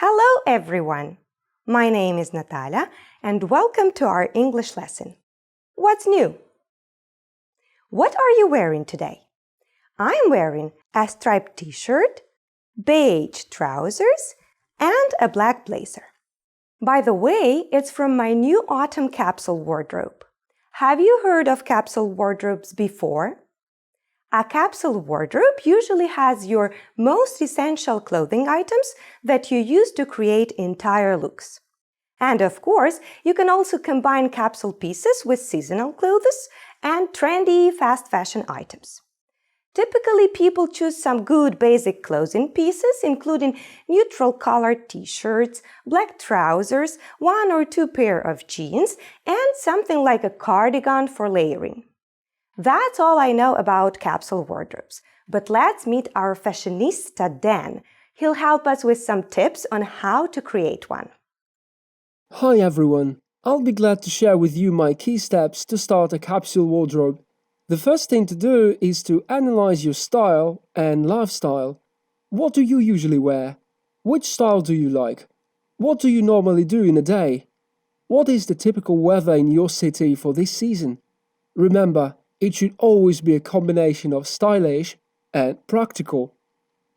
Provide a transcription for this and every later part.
Hello, everyone. My name is Natalia, and welcome to our English lesson. What's new? What are you wearing today? I'm wearing a striped t shirt, beige trousers, and a black blazer. By the way, it's from my new autumn capsule wardrobe. Have you heard of capsule wardrobes before? A capsule wardrobe usually has your most essential clothing items that you use to create entire looks. And of course, you can also combine capsule pieces with seasonal clothes and trendy fast fashion items. Typically, people choose some good basic clothing pieces, including neutral colored t-shirts, black trousers, one or two pair of jeans, and something like a cardigan for layering. That's all I know about capsule wardrobes. But let's meet our fashionista Dan. He'll help us with some tips on how to create one. Hi everyone. I'll be glad to share with you my key steps to start a capsule wardrobe. The first thing to do is to analyze your style and lifestyle. What do you usually wear? Which style do you like? What do you normally do in a day? What is the typical weather in your city for this season? Remember, it should always be a combination of stylish and practical.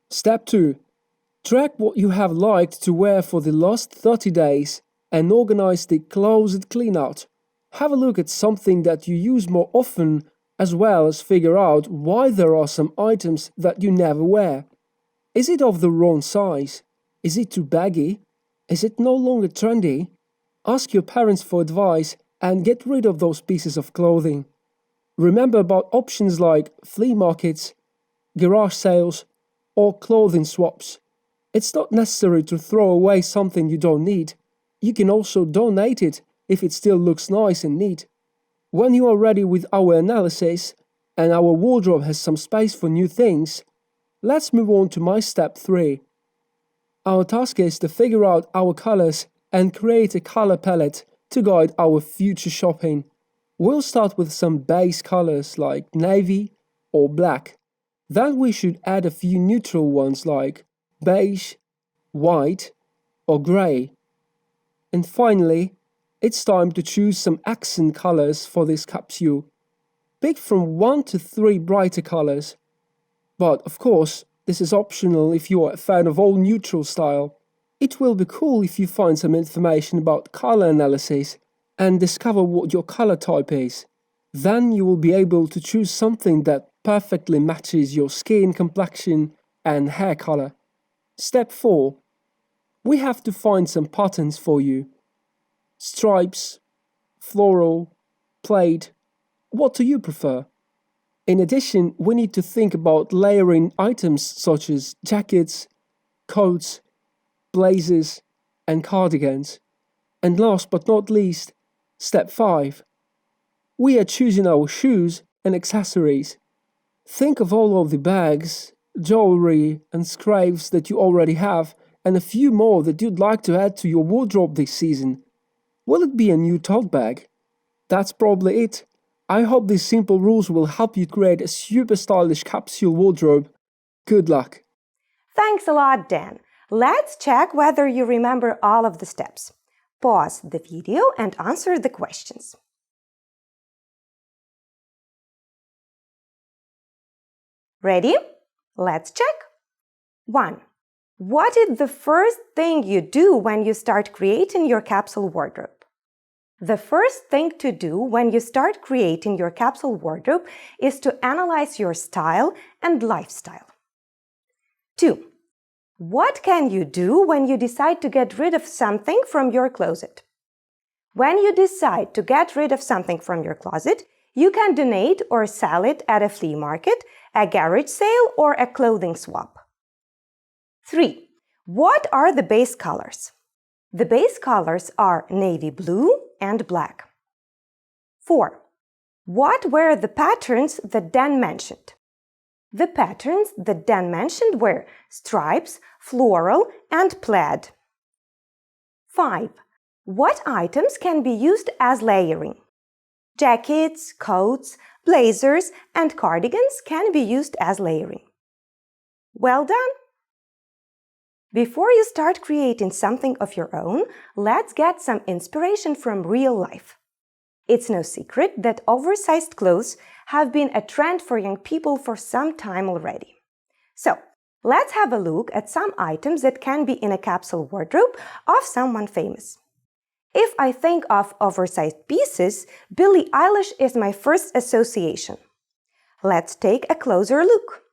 Step 2. Track what you have liked to wear for the last 30 days and organize the closet cleanout. Have a look at something that you use more often as well as figure out why there are some items that you never wear. Is it of the wrong size? Is it too baggy? Is it no longer trendy? Ask your parents for advice and get rid of those pieces of clothing. Remember about options like flea markets, garage sales, or clothing swaps. It's not necessary to throw away something you don't need. You can also donate it if it still looks nice and neat. When you are ready with our analysis and our wardrobe has some space for new things, let's move on to my step 3. Our task is to figure out our colors and create a color palette to guide our future shopping. We'll start with some base colors like navy or black. Then we should add a few neutral ones like beige, white or grey. And finally, it's time to choose some accent colors for this capsule. Pick from 1 to 3 brighter colors. But of course, this is optional if you are a fan of all neutral style. It will be cool if you find some information about color analysis and discover what your color type is. Then you will be able to choose something that perfectly matches your skin complexion and hair color. Step 4. We have to find some patterns for you. Stripes, floral, plaid, what do you prefer? In addition, we need to think about layering items such as jackets, coats, blazers, and cardigans. And last but not least, Step 5. We are choosing our shoes and accessories. Think of all of the bags, jewelry, and scrapes that you already have, and a few more that you'd like to add to your wardrobe this season. Will it be a new tote bag? That's probably it. I hope these simple rules will help you create a super stylish capsule wardrobe. Good luck! Thanks a lot, Dan. Let's check whether you remember all of the steps. Pause the video and answer the questions. Ready? Let's check. 1. What is the first thing you do when you start creating your capsule wardrobe? The first thing to do when you start creating your capsule wardrobe is to analyze your style and lifestyle. 2. What can you do when you decide to get rid of something from your closet? When you decide to get rid of something from your closet, you can donate or sell it at a flea market, a garage sale, or a clothing swap. 3. What are the base colors? The base colors are navy blue and black. 4. What were the patterns that Dan mentioned? The patterns that Dan mentioned were stripes, floral, and plaid. 5. What items can be used as layering? Jackets, coats, blazers, and cardigans can be used as layering. Well done! Before you start creating something of your own, let's get some inspiration from real life. It's no secret that oversized clothes have been a trend for young people for some time already. So, let's have a look at some items that can be in a capsule wardrobe of someone famous. If I think of oversized pieces, Billie Eilish is my first association. Let's take a closer look.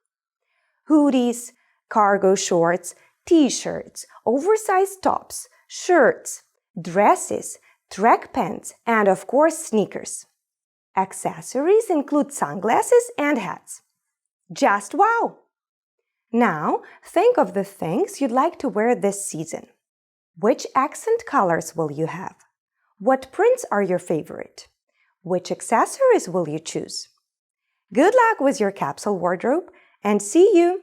Hoodies, cargo shorts, t shirts, oversized tops, shirts, dresses, track pants, and of course, sneakers. Accessories include sunglasses and hats. Just wow! Now, think of the things you'd like to wear this season. Which accent colors will you have? What prints are your favorite? Which accessories will you choose? Good luck with your capsule wardrobe and see you